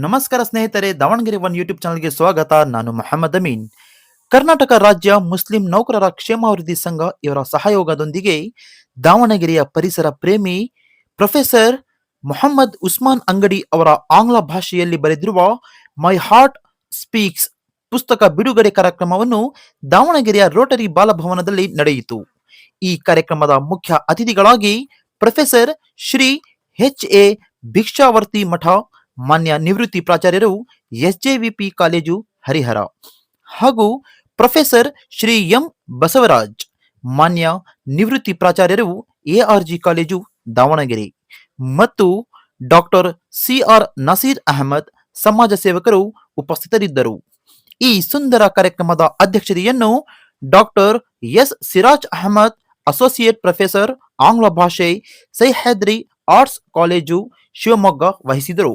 ನಮಸ್ಕಾರ ಸ್ನೇಹಿತರೆ, Davanagere one YouTube ಚಾನಲ್ಗೆ ಸ್ವಾಗತ. ನಾನು ಮೊಹಮ್ಮದ್ ಅಮೀನ್. ಕರ್ನಾಟಕ ರಾಜ್ಯ ಮುಸ್ಲಿಂ ನೌಕರರ ಕ್ಷೇಮಾಭಿವೃದ್ಧಿ ಸಂಘ ಇವರ ಸಹಯೋಗದೊಂದಿಗೆ ದಾವಣಗೆರೆಯ ಪರಿಸರ ಪ್ರೇಮಿ ಪ್ರೊಫೆಸರ್ ಮೊಹಮ್ಮದ್ ಉಸ್ಮಾನ್ ಅಂಗಡಿ ಅವರ ಆಂಗ್ಲ ಭಾಷೆಯಲ್ಲಿ ಬರೆದಿರುವ ಮೈ ಹಾರ್ಟ್ ಸ್ಪೀಕ್ಸ್ ಪುಸ್ತಕ ಬಿಡುಗಡೆ ಕಾರ್ಯಕ್ರಮವನ್ನು ದಾವಣಗೆರೆಯ ರೋಟರಿ ಬಾಲಭವನದಲ್ಲಿ ನಡೆಯಿತು. ಈ ಕಾರ್ಯಕ್ರಮದ ಮುಖ್ಯ ಅತಿಥಿಗಳಾಗಿ professor Shri H A Bhikshavarthi ಮಠ ಮಾನ್ಯ ನಿವೃತ್ತಿ ಪ್ರಾಚಾರ್ಯರು ಎಸ್ಜೆವಿಪಿ ಕಾಲೇಜು ಹರಿಹರ. ಹಾಗೂ ಪ್ರೊಫೆಸರ್ ಶ್ರೀ ಎಂ ಬಸವರಾಜ್, ಮಾನ್ಯ ನಿವೃತ್ತಿ ಪ್ರಾಚಾರ್ಯರು ಎಆರ್ಜಿ ಕಾಲೇಜು ದಾವಣಗೆರೆ. ಮತ್ತು doctor C R Naseer Ahmed ಸಮಾಜ ಸೇವಕರು ಉಪಸ್ಥಿತರಿದ್ದರು. ಈ ಸುಂದರ ಕಾರ್ಯಕ್ರಮದ ಅಧ್ಯಕ್ಷತೆಯನ್ನು doctor S Siraj Ahmed, associate professor ಆಂಗ್ಲ ಭಾಷೆ ಸಹ್ಯಾದ್ರಿ ಆರ್ಟ್ಸ್ ಕಾಲೇಜು ಶಿವಮೊಗ್ಗ ವಹಿಸಿದರು.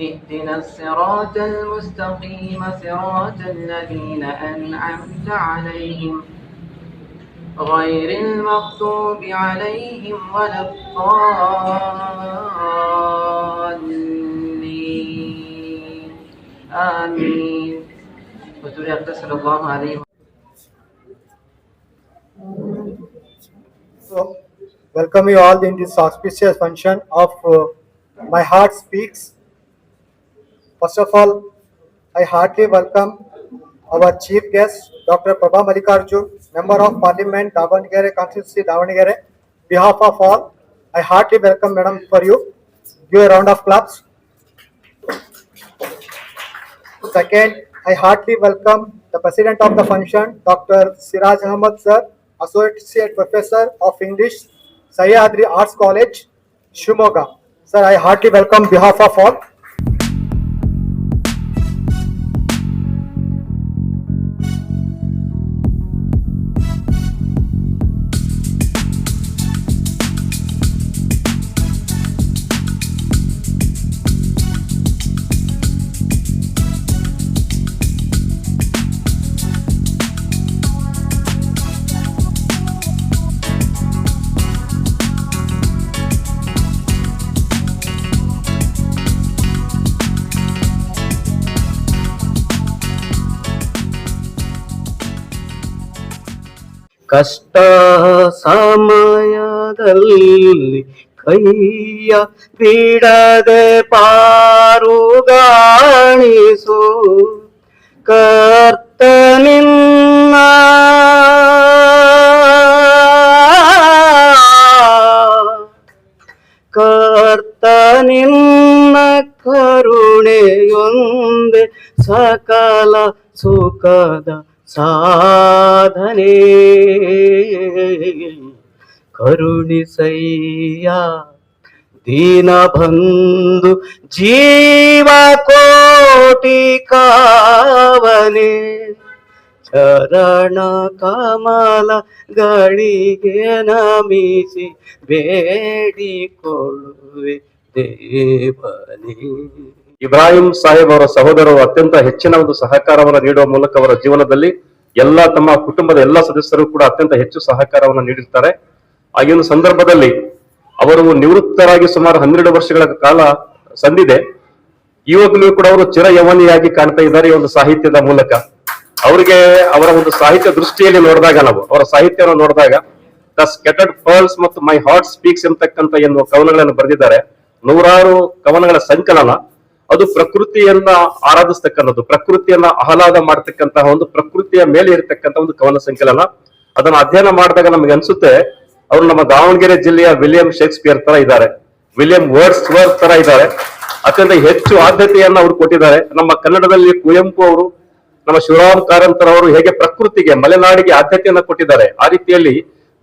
اهدنا الصراط المستقيم صراط الذين أنعمت عليهم غير المغضوب عليهم ولا الضالين. آمين. وترى صلى الله عليه So, welcome you all in this auspicious function of uh, My Heart Speaks. First of all, I heartily welcome our chief guest, Dr. Prabha Malikarjun, Member of Parliament, Davangere Constituency, Davangere. Behalf of all, I heartily welcome Madam for you. Give a round of claps. Second, I heartily welcome the President of the function, Dr. Siraj Ahmad Sir, Associate Professor of English, Sahyadri Arts College, Shumoga. Sir, I heartily welcome behalf of all. ಕಷ್ಟ ಸಮಯದಲ್ಲಿ ಕೈಯ ಬಿಡದೆ ಪಾರುಗಾಣಿಸು. ಕರ್ತ ಕರ್ತನಿನ್ನ ಕರ್ತ ನಿನ್ನ ಕರುಣೆಯೊಂದೆ ಸಕಲ ಸುಖದ ಸಾಧನೆ ಕರುಣಿಸಯ್ಯ ದೀನ ಬಂಧು ಜೀವ ಕೋಟಿ ಕಾವನೆ ಚರಣ ಕಮಲ ಗಳಿಗೆ ನಮಿಸಿ ಬೇಡಿಕೊಳ್ಳುವೆ ದೇವನೇ ಇಬ್ರಾಹಿಂ ಸಾಹೇಬ್ ಅವರ ಸಹೋದರರು ಅತ್ಯಂತ ಹೆಚ್ಚಿನ ಒಂದು ಸಹಕಾರವನ್ನು ನೀಡುವ ಮೂಲಕ ಅವರ ಜೀವನದಲ್ಲಿ ಎಲ್ಲ ತಮ್ಮ ಕುಟುಂಬದ ಎಲ್ಲ ಸದಸ್ಯರು ಕೂಡ ಅತ್ಯಂತ ಹೆಚ್ಚು ಸಹಕಾರವನ್ನು ನೀಡಿರ್ತಾರೆ. ಆ ಒಂದು ಸಂದರ್ಭದಲ್ಲಿ ಅವರು ನಿವೃತ್ತರಾಗಿ ಸುಮಾರು ಹನ್ನೆರಡು ವರ್ಷಗಳ ಕಾಲ ಸಂದಿದೆ. ಇವಾಗಲೂ ಕೂಡ ಅವರು ಚಿರ ಯವನಿಯಾಗಿ ಕಾಣ್ತಾ ಇದ್ದಾರೆ ಈ ಒಂದು ಸಾಹಿತ್ಯದ ಮೂಲಕ. ಅವರಿಗೆ ಅವರ ಒಂದು ಸಾಹಿತ್ಯ ದೃಷ್ಟಿಯಲ್ಲಿ ನೋಡಿದಾಗ ನಾವು, ಅವರ ಸಾಹಿತ್ಯವನ್ನು ನೋಡಿದಾಗ ದ ಸ್ಕೆಟರ್ಡ್ ಪರ್ಲ್ಸ್ ಮತ್ತು ಮೈ ಹಾರ್ಟ್ ಸ್ಪೀಕ್ಸ್ ಎಂಬತಕ್ಕಂಥ ಎನ್ನುವ ಕವನಗಳನ್ನು ಬರೆದಿದ್ದಾರೆ. ನೂರಾರು ಕವನಗಳ ಸಂಕಲನ ಅದು ಪ್ರಕೃತಿಯನ್ನ ಆರಾಧಿಸ್ತಕ್ಕಂಥದ್ದು, ಪ್ರಕೃತಿಯನ್ನ ಆಹ್ಲಾದ ಮಾಡ್ತಕ್ಕಂತಹ ಒಂದು ಪ್ರಕೃತಿಯ ಮೇಲೆ ಇರತಕ್ಕಂತ ಒಂದು ಕವನ ಸಂಕಲನ. ಅದನ್ನ ಅಧ್ಯಯನ ಮಾಡಿದಾಗ ನಮ್ಗೆ ಅನ್ಸುತ್ತೆ, ಅವರು ನಮ್ಮ ದಾವಣಗೆರೆ ಜಿಲ್ಲೆಯ ವಿಲಿಯಂ ಶೇಕ್ಸ್ಪಿಯರ್ ತರ ಇದ್ದಾರೆ, ವಿಲಿಯಂ ವರ್ಡ್ಸ್ ವರ್ಡ್ ತರ ಇದ್ದಾರೆ. ಅತ್ಯಂತ ಹೆಚ್ಚು ಆದ್ಯತೆಯನ್ನ ಅವರು ಕೊಟ್ಟಿದ್ದಾರೆ. ನಮ್ಮ ಕನ್ನಡದಲ್ಲಿ ಕುವೆಂಪು ಅವರು, ನಮ್ಮ ಶಿವರಾಮ್ ಕಾರಂತರ ಅವರು ಹೇಗೆ ಪ್ರಕೃತಿಗೆ, ಮಲೆನಾಡಿಗೆ ಆದ್ಯತೆಯನ್ನ ಕೊಟ್ಟಿದ್ದಾರೆ, ಆ ರೀತಿಯಲ್ಲಿ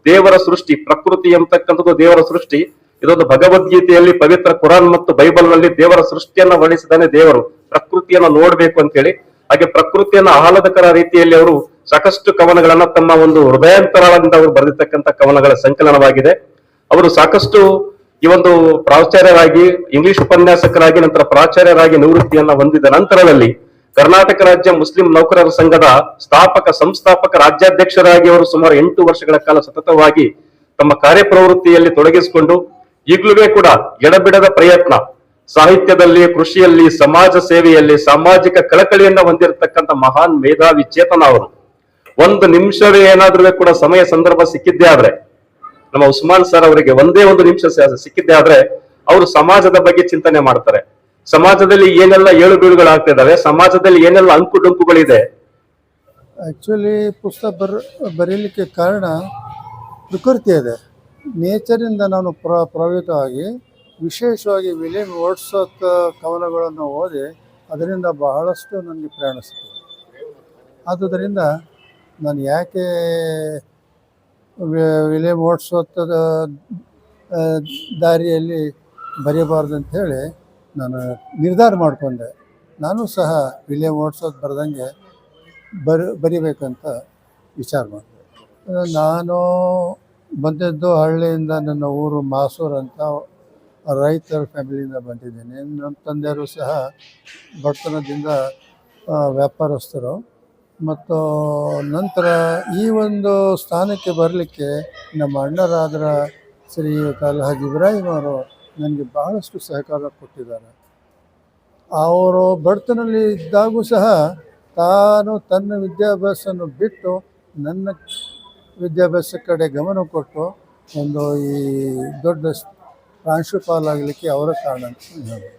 ದೇವರ ಸೃಷ್ಟಿ, ಪ್ರಕೃತಿ ಎಂಬತಕ್ಕಂಥದ್ದು ದೇವರ ಸೃಷ್ಟಿ ಇದೊಂದು ಭಗವದ್ಗೀತೆಯಲ್ಲಿ ಪವಿತ್ರ ಕುರಾನ್ ಮತ್ತು ಬೈಬಲ್ನಲ್ಲಿ ದೇವರ ಸೃಷ್ಟಿಯನ್ನ ವರ್ಣಿಸಿದಾನೆ ದೇವರು. ಪ್ರಕೃತಿಯನ್ನ ನೋಡ್ಬೇಕು ಅಂತ ಹೇಳಿ ಹಾಗೆ ಪ್ರಕೃತಿಯನ್ನ ಆಹ್ಲಾದಕರ ರೀತಿಯಲ್ಲಿ ಅವರು ಸಾಕಷ್ಟು ಕವನಗಳನ್ನ ತಮ್ಮ ಒಂದು ಹೃದಯಾಂತರಾಳದಿಂದ ಅವರು ಬರೆದಿರ್ತಕ್ಕಂಥ ಕವನಗಳ ಸಂಕಲನವಾಗಿದೆ. ಅವರು ಸಾಕಷ್ಟು ಈ ಒಂದು ಪ್ರಾಚಾರ್ಯರಾಗಿ, ಇಂಗ್ಲಿಷ್ ಉಪನ್ಯಾಸಕರಾಗಿ, ನಂತರ ಪ್ರಾಚಾರ್ಯರಾಗಿ ನಿವೃತ್ತಿಯನ್ನ ಹೊಂದಿದ ನಂತರದಲ್ಲಿ ಕರ್ನಾಟಕ ರಾಜ್ಯ ಮುಸ್ಲಿಂ ನೌಕರರ ಸಂಘದ ಸ್ಥಾಪಕ, ಸಂಸ್ಥಾಪಕ, ರಾಜ್ಯಾಧ್ಯಕ್ಷರಾಗಿ ಅವರು ಸುಮಾರು ಎಂಟು ವರ್ಷಗಳ ಕಾಲ ಸತತವಾಗಿ ತಮ್ಮ ಕಾರ್ಯಪ್ರವೃತ್ತಿಯಲ್ಲಿ ತೊಡಗಿಸಿಕೊಂಡು ಈಗಲೂ ಕೂಡ ಎಡಬಿಡದ ಪ್ರಯತ್ನ. ಸಾಹಿತ್ಯದಲ್ಲಿ, ಕೃಷಿಯಲ್ಲಿ, ಸಮಾಜ ಸೇವೆಯಲ್ಲಿ, ಸಾಮಾಜಿಕ ಕಳಕಳಿಯನ್ನ ಹೊಂದಿರತಕ್ಕಂಥ ಮಹಾನ್ ಮೇಧಾವಿ ಚೇತನ ಅವರು. ಒಂದು ನಿಮಿಷವೇ ಏನಾದ್ರೂ ಕೂಡ ಸಮಯ, ಸಂದರ್ಭ ಸಿಕ್ಕಿದ್ದೇ ಆದ್ರೆ, ನಮ್ಮ ಉಸ್ಮಾನ್ ಸರ್ ಅವರಿಗೆ ಒಂದೇ ಒಂದು ನಿಮಿಷ ಸಿಕ್ಕಿದ್ದೇ ಆದ್ರೆ, ಅವರು ಸಮಾಜದ ಬಗ್ಗೆ ಚಿಂತನೆ ಮಾಡ್ತಾರೆ. ಸಮಾಜದಲ್ಲಿ ಏನೆಲ್ಲ ಏಳು ಬೀಳುಗಳಾಗ್ತಾ ಇದ್ದಾವೆ ಸಮಾಜದಲ್ಲಿ ಏನೆಲ್ಲ ಅಂಕು ಡೊಂಕುಗಳಿದೆ ಆಕ್ಚುಲಿ ಪುಸ್ತಕ ಬರ, ಬರೀಲಿಕ್ಕೆ ಕಾರಣ ಪ್ರಕೃತಿ ಇದೆ. ನೇಚರಿಂದ ನಾನು ಪ್ರ ಪ್ರಭಾವಿತವಾಗಿ ವಿಶೇಷವಾಗಿ ವಿಲಿಯಂ ವರ್ಡ್ಸ್ವರ್ತ್ ಕವನಗಳನ್ನು ಓದಿ ಅದರಿಂದ ಬಹಳಷ್ಟು ನನಗೆ ಪ್ರಯಾಣಿಸ್ತದೆ ಆದುದರಿಂದ ನಾನು ಯಾಕೆ ವಿಲಿಯಂ ಆ, ದಾರಿಯಲ್ಲಿ ಬರೆಯಬಾರ್ದು ಅಂತ ಹೇಳಿ ನಾನು ನಿರ್ಧಾರ ಮಾಡಿಕೊಂಡೆ. ನಾನು ಸಹ ವಿಲಿಯಂ ವರ್ಡ್ಸ್ವರ್ತ್ ಬರೆದಂಗೆ ಬರ್ ಬರಿಬೇಕಂತ ವಿಚಾರ ಮಾಡಿದೆ. ನಾನು ಬಂದಿದ್ದು ಹಳ್ಳಿಯಿಂದ ನನ್ನ ಊರು ಮಾಸೂರು ಅಂತ ರೈತರ ಫ್ಯಾಮಿಲಿಯಿಂದ ಬಂದಿದ್ದೀನಿ. ನಮ್ಮ ತಂದೆಯವರು ಸಹ ಬಡತನದಿಂದ ವ್ಯಾಪಾರಸ್ಥರು. ಮತ್ತು ನಂತರ ಈ ಒಂದು ಸ್ಥಾನಕ್ಕೆ ಬರಲಿಕ್ಕೆ ನಮ್ಮ ಅಣ್ಣರಾದರ ಶ್ರೀ ಅಲ್ಹಾಜ್ ಇಬ್ರಾಹಿಂ ಅವರು ನನಗೆ ಬಹಳಷ್ಟು ಸಹಕಾರ ಕೊಟ್ಟಿದ್ದಾರೆ. ಅವರು ಬಡತನಲ್ಲಿ ಇದ್ದಾಗೂ ಸಹ ತಾನು ತನ್ನ ವಿದ್ಯಾಭ್ಯಾಸವನ್ನು ಬಿಟ್ಟು ನನ್ನ ವಿದ್ಯಾಭ್ಯಾಸ ಕಡೆ ಗಮನ ಕೊಟ್ಟು ಒಂದು ಈ ದೊಡ್ಡ ಪ್ರಾಂಶುಪಾಲಾಗಲಿಕ್ಕೆ ಅವರ ಕಾರಣ ಅಂತ ಹೇಳ್ಬೋದು.